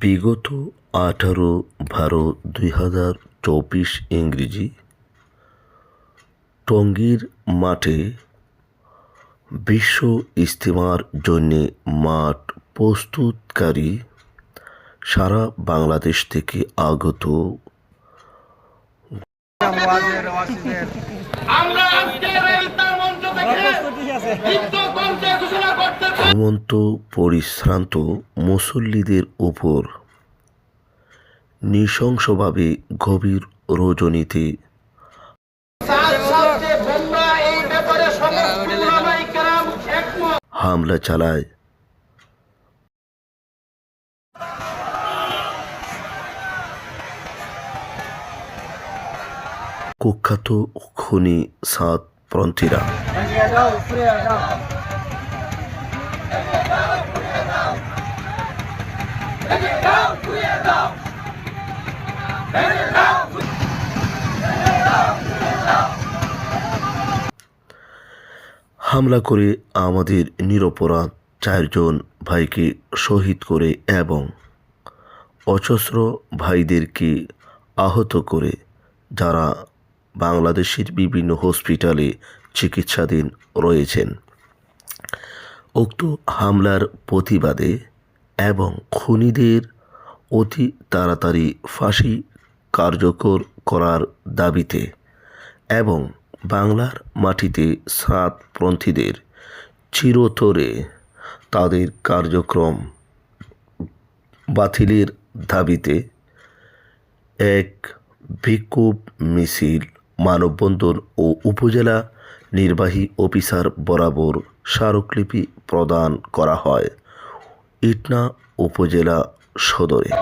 বিগত আঠারো বারো দুই হাজার চব্বিশ ইংরেজি টঙ্গীর মাঠে বিশ্ব ইস্তেমার জন্য মাঠ প্রস্তুতকারী সারা বাংলাদেশ থেকে আগত আমরা আজকের এই মঞ্চ থেকে ঘোষণা করতে ঘুমন্ত পরিশ্রান্ত মুসল্লিদের উপর নৃশংসভাবে গভীর রজনীতে হামলা সাথে কুখ্যাত খনি সাত পন্থীরা। হামলা করে আমাদের নিরপরাধ চারজন ভাইকে শহীদ করে এবং অচস্র ভাইদেরকে আহত করে যারা বাংলাদেশের বিভিন্ন হসপিটালে চিকিৎসাধীন রয়েছেন। উক্ত হামলার প্রতিবাদে এবং খুনিদের অতি তাড়াতাড়ি ফাঁসি কার্যকর করার দাবিতে এবং বাংলার মাটিতে সাতপন্থীদের চিরতরে তাদের কার্যক্রম বাতিলের দাবিতে এক বিক্ষোভ মিছিল মানববন্ধন ও উপজেলা নির্বাহী অফিসার বরাবর স্মারকলিপি প্রদান করা হয়। ইটনা উপজেলা সদরে।